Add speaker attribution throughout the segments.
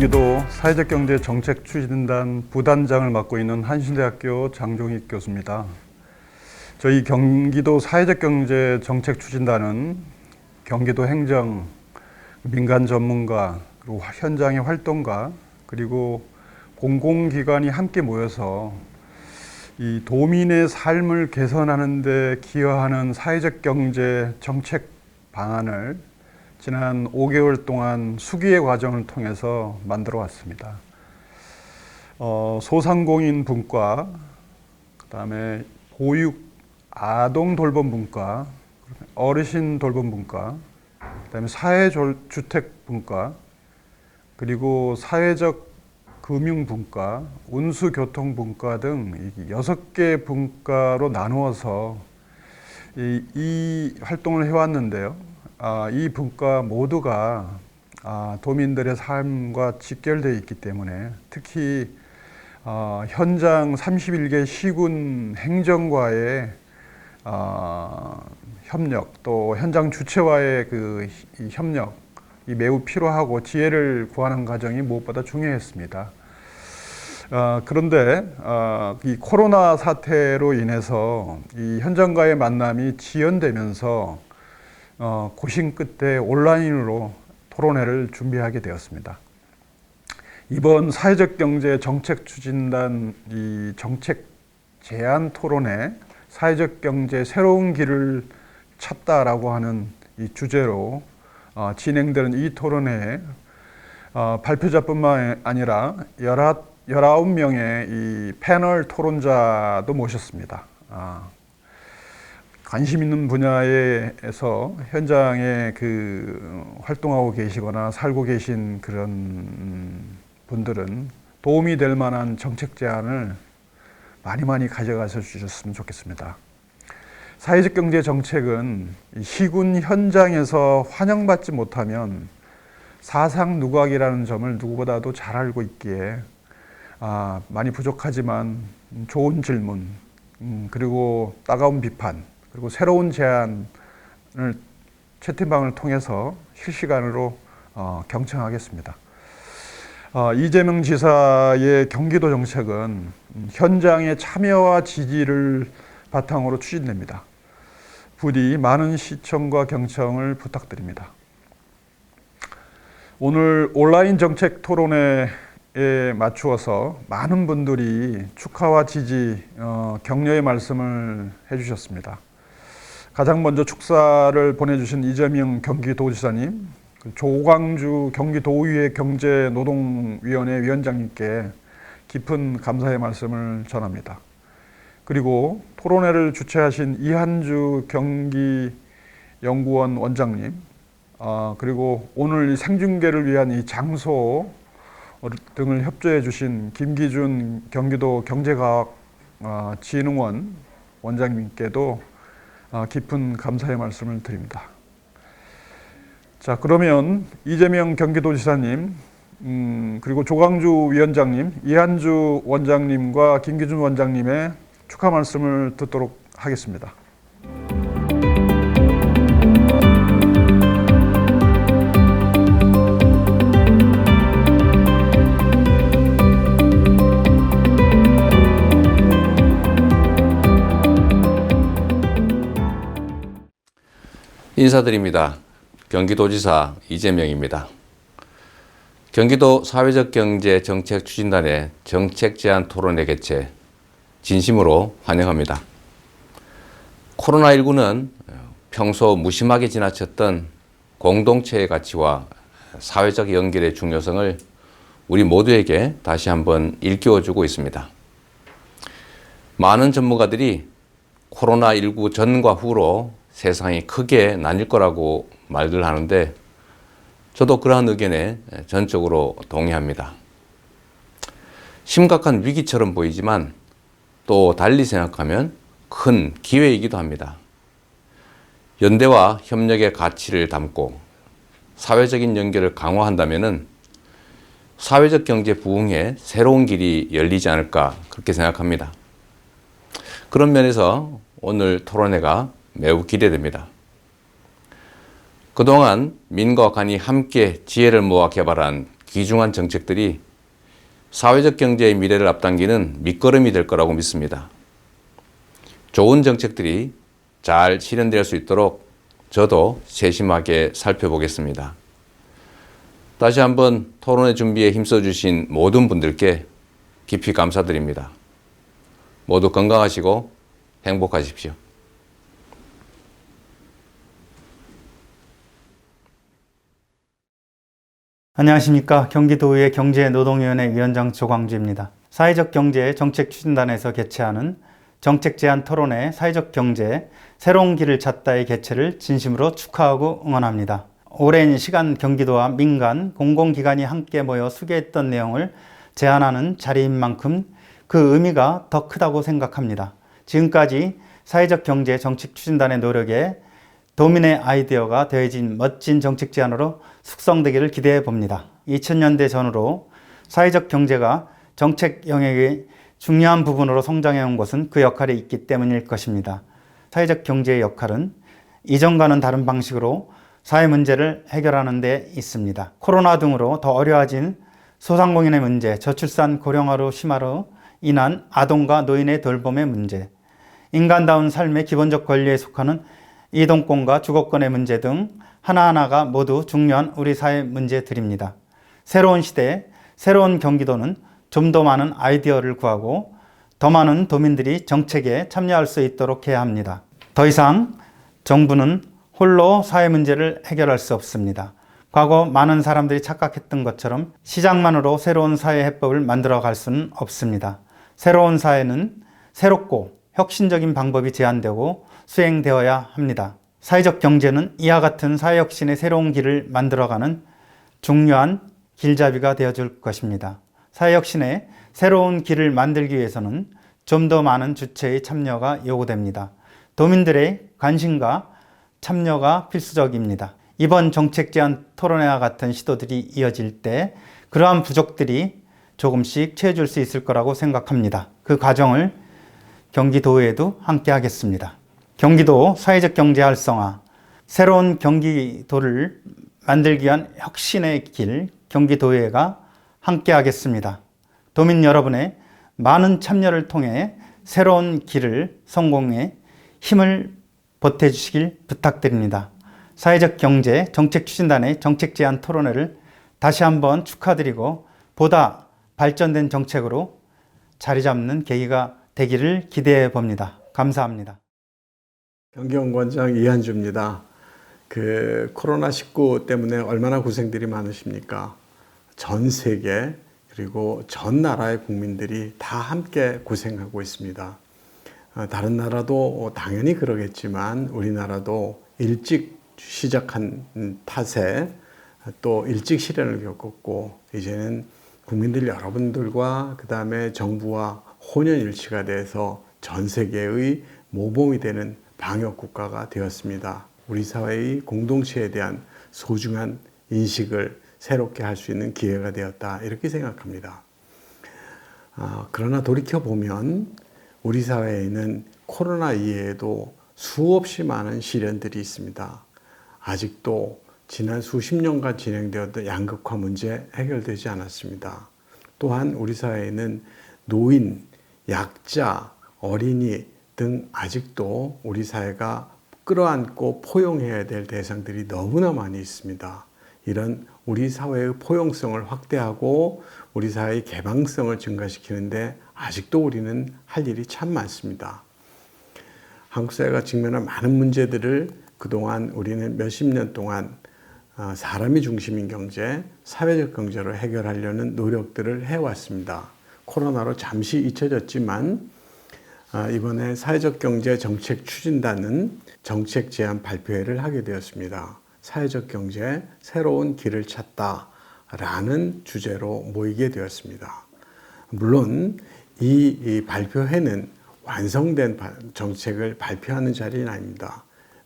Speaker 1: 경기도 사회적 경제 정책 추진단 부단장을 맡고 있는 한신대학교 장종익 교수입니다. 저희 경기도 사회적 경제 정책 추진단은 경기도 행정, 민간 전문가, 그리고 현장의 활동가, 그리고 공공기관이 함께 모여서 이 도민의 삶을 개선하는 데 기여하는 사회적 경제 정책 방안을 지난 5개월 동안 수기의 과정을 통해서 만들어 왔습니다. 어, 소상공인 분과, 그 다음에 보육 아동 돌봄 분과, 어르신 돌봄 분과, 그 다음에 사회주택 분과, 그리고 사회적 금융 분과, 운수 교통 분과 등이 여섯 개 분과로 나누어서 이, 이 활동을 해왔는데요. 아, 이 분과 모두가 아, 도민들의 삶과 직결되어 있기 때문에 특히 어, 현장 31개 시군 행정과의 어, 협력 또 현장 주체와의 그이 협력 이 매우 필요하고 지혜를 구하는 과정이 무엇보다 중요했습니다. 어, 그런데 어, 이 코로나 사태로 인해서 이 현장과의 만남이 지연되면서 어, 고심 끝에 온라인으로 토론회를 준비하게 되었습니다. 이번 사회적 경제 정책 추진단 이 정책 제안 토론회 사회적 경제 새로운 길을 찾다라고 하는 이 주제로 어, 진행되는 이 토론회에 어, 발표자뿐만 아니라 열아, 19명의 이 패널 토론자도 모셨습니다. 아, 관심 있는 분야에서 현장에 그 활동하고 계시거나 살고 계신 그런 분들은 도움이 될 만한 정책 제안을 많이 많이 가져가서 주셨으면 좋겠습니다. 사회적 경제 정책은 이 시군 현장에서 환영받지 못하면 사상 누각이라는 점을 누구보다도 잘 알고 있기에 아, 많이 부족하지만 좋은 질문 음, 그리고 따가운 비판 그리고 새로운 제안을 채팅방을 통해서 실시간으로 어, 경청하겠습니다. 어, 이재명 지사의 경기도 정책은 음, 현장의 참여와 지지를 바탕으로 추진됩니다. 부디 많은 시청과 경청을 부탁드립니다. 오늘 온라인 정책 토론회에 맞추어서 많은 분들이 축하와 지지, 어, 격려의 말씀을 해주셨습니다. 가장 먼저 축사를 보내주신 이재명 경기도지사님, 그 조광주 경기도의회 경제노동위원회 위원장님께 깊은 감사의 말씀을 전합니다. 그리고 토론회를 주최하신 이한주 경기연구원 원장님, 어, 그리고 오늘 생중계를 위한 이 장소 등을 협조해 주신 김기준 경기도 경제과학 진흥원 원장님께도 어, 깊은 감사의 말씀을 드립니다. 자, 그러면 이재명 경기도지사님, 음, 그리고 조광주 위원장님, 이한주 원장님과 김기준 원장님의 축하 말씀을 듣도록 하겠습니다.
Speaker 2: 인사드립니다. 경기도지사 이재명입니다. 경기도 사회적 경제 정책 추진단의 정책 제안 토론회 개최 진심으로 환영합니다. 코로나19는 평소 무심하게 지나쳤던 공동체의 가치와 사회적 연결의 중요성을 우리 모두에게 다시 한번 일깨워주고 있습니다. 많은 전문가들이 코로나19 전과 후로 세상이 크게 나뉠 거라고 말들 하는데 저도 그러한 의견에 전적으로 동의합니다. 심각한 위기처럼 보이지만 또 달리 생각하면 큰 기회이기도 합니다. 연대와 협력의 가치를 담고 사회적인 연결을 강화한다면 사회적 경제 부흥의 새로운 길이 열리지 않을까 그렇게 생각합니다. 그런 면에서 오늘 토론회가 매우 기대됩니다. 그동안 민과 관이 함께 지혜를 모아 개발한 귀중한 정책들이 사회적 경제의 미래를 앞당기는 밑거름이 될 거라고 믿습니다. 좋은 정책들이 잘 실현될 수 있도록 저도 세심하게 살펴보겠습니다. 다시 한번 토론회 준비에 힘써주신 모든 분들께 깊이 감사드립니다. 모두 건강하시고 행복하십시오.
Speaker 3: 안녕하십니까. 경기도의회 경제노동위원회 위원장 조광주입니다. 사회적 경제 정책 추진단에서 개최하는 정책 제안 토론회 사회적 경제 새로운 길을 찾다의 개최를 진심으로 축하하고 응원합니다. 오랜 시간 경기도와 민간, 공공기관이 함께 모여 수개했던 내용을 제안하는 자리인 만큼 그 의미가 더 크다고 생각합니다. 지금까지 사회적 경제 정책 추진단의 노력에 도민의 아이디어가 더해진 멋진 정책 제안으로 숙성되기를 기대해 봅니다. 2000년대 전후로 사회적 경제가 정책 영역의 중요한 부분으로 성장해 온 것은 그 역할이 있기 때문일 것입니다. 사회적 경제의 역할은 이전과는 다른 방식으로 사회 문제를 해결하는 데 있습니다. 코로나 등으로 더 어려워진 소상공인의 문제, 저출산 고령화로 심화로 인한 아동과 노인의 돌봄의 문제, 인간다운 삶의 기본적 권리에 속하는 이동권과 주거권의 문제 등 하나하나가 모두 중요한 우리 사회 문제들입니다. 새로운 시대에 새로운 경기도는 좀 더 많은 아이디어를 구하고 더 많은 도민들이 정책에 참여할 수 있도록 해야 합니다. 더 이상 정부는 홀로 사회 문제를 해결할 수 없습니다. 과거 많은 사람들이 착각했던 것처럼 시장만으로 새로운 사회 해법을 만들어 갈 수는 없습니다. 새로운 사회는 새롭고 혁신적인 방법이 제안되고 수행되어야 합니다. 사회적 경제는 이와 같은 사회혁신의 새로운 길을 만들어가는 중요한 길잡이가 되어줄 것입니다. 사회혁신의 새로운 길을 만들기 위해서는 좀 더 많은 주체의 참여가 요구됩니다. 도민들의 관심과 참여가 필수적입니다. 이번 정책 제안 토론회와 같은 시도들이 이어질 때 그러한 부족들이 조금씩 채워줄 수 있을 거라고 생각합니다. 그 과정을 경기도에도 함께 하겠습니다. 경기도 사회적 경제 활성화, 새로운 경기도를 만들기 위한 혁신의 길, 경기도의회가 함께 하겠습니다. 도민 여러분의 많은 참여를 통해 새로운 길을 성공에 힘을 보태주시길 부탁드립니다. 사회적 경제 정책 추진단의 정책 제안 토론회를 다시 한번 축하드리고 보다 발전된 정책으로 자리 잡는 계기가 되기를 기대해 봅니다. 감사합니다.
Speaker 4: 경기원관장 이한주입니다. 그 코로나19 때문에 얼마나 고생들이 많으십니까? 전 세계 그리고 전 나라의 국민들이 다 함께 고생하고 있습니다. 어, 다른 나라도 당연히 그러겠지만 우리나라도 일찍 시작한 탓에 또 일찍 시련을 겪었고 이제는 국민들 여러분들과 그 다음에 정부와 혼연일치가 돼서 전 세계의 모범이 되는 방역 국가가 되었습니다. 우리 사회의 공동체에 대한 소중한 인식을 새롭게 할 수 있는 기회가 되었다 이렇게 생각합니다. 아, 그러나 돌이켜 보면 우리 사회에는 코로나 이외에도 수없이 많은 시련들이 있습니다. 아직도 지난 수십 년간 진행되었던 양극화 문제 해결되지 않았습니다. 또한 우리 사회에는 노인, 약자, 어린이 등 아직도 우리 사회가 끌어안고 포용해야 될 대상들이 너무나 많이 있습니다. 이런 우리 사회의 포용성을 확대하고 우리 사회의 개방성을 증가시키는데 아직도 우리는 할 일이 참 많습니다. 한국 사회가 직면한 많은 문제들을 그동안 우리는 몇십 년 동안 어, 사람이 중심인 경제, 사회적 경제로 해결하려는 노력들을 해왔습니다. 코로나로 잠시 잊혀졌지만 어, 이번에 사회적 경제 정책 추진단은 정책 제안 발표회를 하게 되었습니다. 사회적 경제 새로운 길을 찾다라는 주제로 모이게 되었습니다. 물론 이, 이 발표회는 완성된 정책을 발표하는 자리는 아닙니다.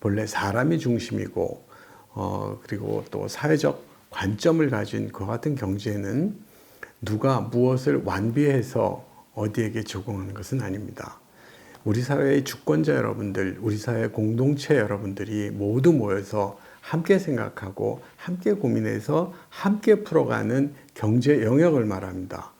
Speaker 4: 본래 사람이 중심이고 어, 그리고 또 사회적 관점을 가진 그 같은 경제는 누가 무엇을 완비해서 어디에게 적용하는 것은 아닙니다. 우리 사회의 주권자 여러분들, 우리 사회 공동체 여러분들이 모두 모여서 함께 생각하고 함께 고민해서 함께 풀어가는 경제 영역을 말합니다.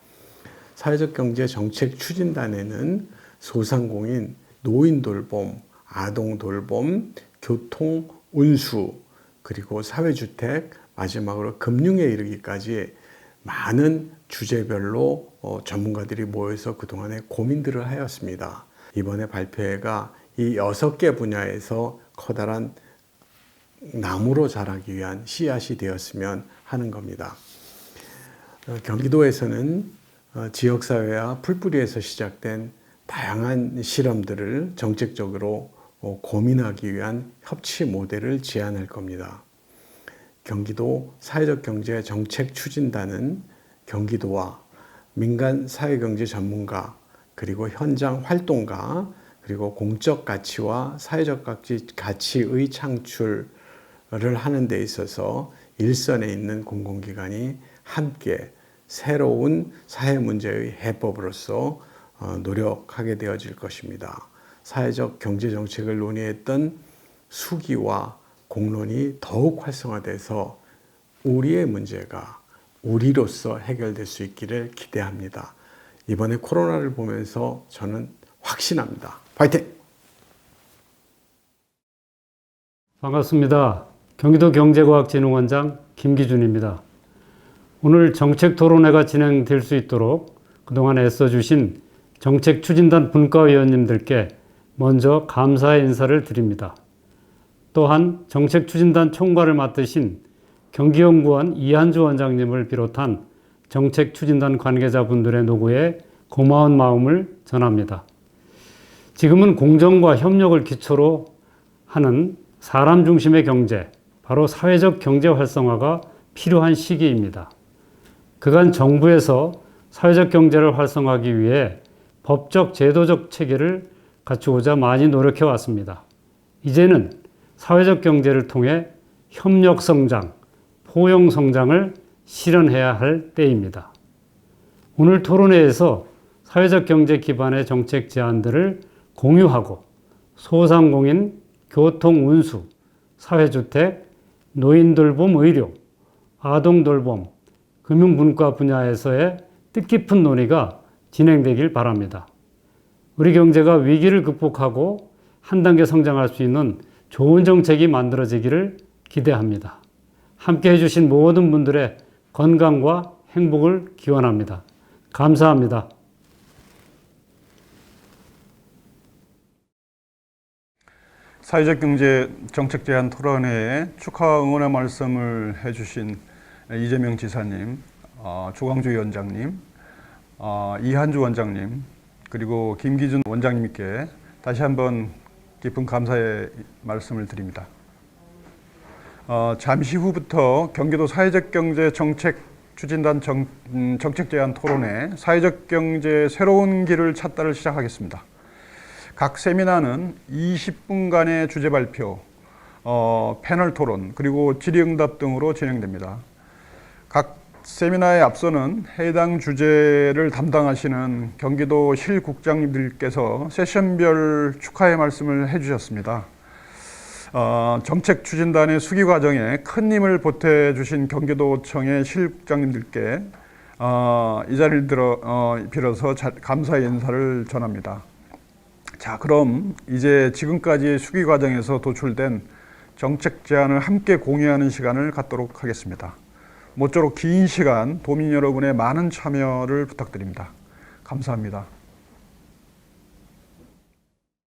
Speaker 4: 사회적 경제 정책 추진단에는 소상공인, 노인 돌봄, 아동 돌봄, 교통, 운수, 그리고 사회주택, 마지막으로 금융에 이르기까지 많은 주제별로 어, 전문가들이 모여서 그동안에 고민들을 하였습니다. 이번에 발표회가 이 여섯 개 분야에서 커다란 나무로 자라기 위한 씨앗이 되었으면 하는 겁니다. 어, 경기도에서는 어, 지역사회와 풀뿌리에서 시작된 다양한 실험들을 정책적으로 어, 고민하기 위한 협치 모델을 제안할 겁니다. 경기도 사회적 경제 정책 추진단은 경기도와 민간 사회경제 전문가 그리고 현장 활동가 그리고 공적 가치와 사회적 가치, 가치 의 창출을 하는 데 있어서 일선에 있는 공공기관이 함께 새로운 사회 문제의 해법으로서 어, 노력하게 되어질 것입니다. 사회적 경제 정책을 논의했던 수기와 공론이 더욱 활성화돼서 우리의 문제가 우리로서 해결될 수 있기를 기대합니다. 이번에 코로나를 보면서 저는 확신합니다. 파이팅!
Speaker 5: 반갑습니다. 경기도 경제과학진흥원장 김기준입니다. 오늘 정책 토론회가 진행될 수 있도록 그동안 애써주신 정책 추진단 분과위원님들께 먼저 감사의 인사를 드립니다. 또한 정책 추진단 총괄을 맡으신 경기연구원 이한주 원장님을 비롯한 정책 추진단 관계자분들의 노고에 고마운 마음을 전합니다. 지금은 공정과 협력을 기초로 하는 사람 중심의 경제, 바로 사회적 경제 활성화가 필요한 시기입니다. 그간 정부에서 사회적 경제를 활성화하기 위해 법적, 제도적 체계를 갖추고자 많이 노력해 왔습니다. 이제는 사회적 경제를 통해 협력 성장, 포용 성장을 실현해야 할 때입니다. 오늘 토론회에서 사회적 경제 기반의 정책 제안들을 공유하고 소상공인, 교통 운수, 사회주택, 노인 돌봄 의료, 아동 돌봄, 금융 문과 분야에서의 뜻깊은 논의가 진행되길 바랍니다. 우리 경제가 위기를 극복하고 한 단계 성장할 수 있는 좋은 정책이 만들어지기를 기대합니다. 함께 해주신 모든 분들의 건강과 행복을 기원합니다. 감사합니다.
Speaker 1: 사회적 경제 정책 제안 토론회에 축하 응원의 말씀을 해주신 이재명 지사님, 어, 조광주 위원장님, 어, 이한주 원장님, 그리고 김기준 원장님께 다시 한번 깊은 감사의 말씀을 드립니다. 어, 잠시 후부터 경기도 사회적 경제 정책 추진단 정, 음, 정책 제안 토론회 사회적 경제 새로운 길을 찾다를 시작하겠습니다. 각 세미나는 20분간의 주제 발표, 어, 패널 토론, 그리고 질의응답 등으로 진행됩니다. 각 세미나에 앞서는 해당 주제를 담당하시는 경기도 실국장님들께서 세션별 축하의 말씀을 해주셨습니다. 어, 정책 추진단의 수기 과정에 큰 힘을 보태주신 경기도청의 실국장님들께 어, 이 자리를 들어 어, 빌어서 자, 감사의 인사를 전합니다. 자, 그럼 이제 지금까지 수기 과정에서 도출된 정책 제안을 함께 공유하는 시간을 갖도록 하겠습니다. 모쪼록 긴 시간 도민 여러분의 많은 참여를 부탁드립니다. 감사합니다.